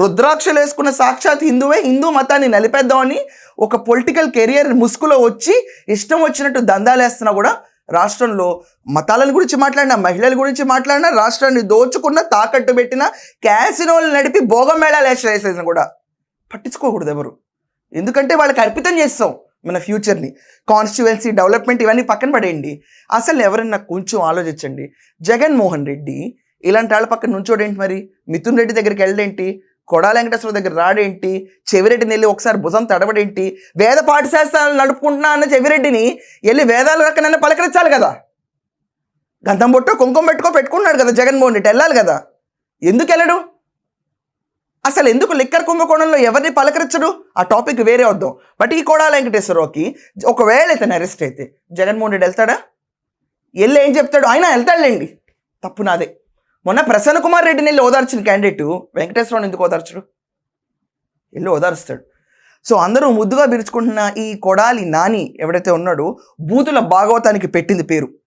రుద్రాక్షలు వేసుకున్న సాక్షాత్ హిందువే హిందూ మతాన్ని నలిపేద్దామని ఒక పొలిటికల్ కెరియర్ ముసుగులో వచ్చి ఇష్టం వచ్చినట్టు దందాలేస్తున్నా కూడా రాష్ట్రంలో మతాల గురించి మాట్లాడినా మహిళల గురించి మాట్లాడినా రాష్ట్రాన్ని దోచుకున్న తాకట్టు పెట్టిన క్యాసినోలు నడిపి భోగం మేళాలు వేసేసిన కూడా పట్టించుకోకూడదు ఎవరు. ఎందుకంటే వాళ్ళకి అర్పితం చేస్తాం మన ఫ్యూచర్ని కాన్స్టిట్యువెన్సీ డెవలప్మెంట్ ఇవన్నీ పక్కన పడేయండి. అసలు ఎవరైనా కొంచెం ఆలోచించండి. జగన్మోహన్ రెడ్డి ఇలాంటి వాళ్ళ పక్కన నుంచోడేంటి మరి? మిథున్ రెడ్డి దగ్గరికి వెళ్ళడేంటి? కొడాల వెంకటేశ్వర దగ్గర రాడేంటి? చెవిరెడ్డిని వెళ్ళి ఒకసారి భుజం తడబడేంటి వేద పాఠశాస్త్రాలు నడుపుకుంటున్నా అన్న చెవిరెడ్డిని వెళ్ళి వేదాలు రకనైనా పలకరించాలి కదా. గంధం బొట్టు కుంకుమ పెట్టుకో పెట్టుకున్నాడు కదా జగన్మోహన్ రెడ్డి వెళ్ళాలి కదా. ఎందుకు వెళ్ళడు? అసలు ఎందుకు లిక్కర్ కుంభకోణంలో ఎవరిని పలకరించడు? ఆ టాపిక్ వేరే వద్దాం. బట్ ఈ కొడాల వెంకటేశ్వరరావుకి ఒకవేళ ఇతను అరెస్ట్ అయితే జగన్మోహన్ రెడ్డి వెళ్తాడా? వెళ్ళి ఏం చెప్తాడు? ఆయన వెళ్తాడులేండి. తప్పు నాదే. మొన్న ప్రసన్న కుమార్ రెడ్డిని వెళ్ళి ఓదార్చిన క్యాండిడేట్ వెంకటేశ్వరరావు ఎందుకు ఓదార్చడు? వెళ్ళి ఓదారుస్తాడు. సో అందరూ ముద్దుగా పిలుచుకుంటున్న ఈ కొడాలి నాని ఎవడైతే ఉన్నాడో బూతుల భాగవతానికి పెట్టింది పేరు.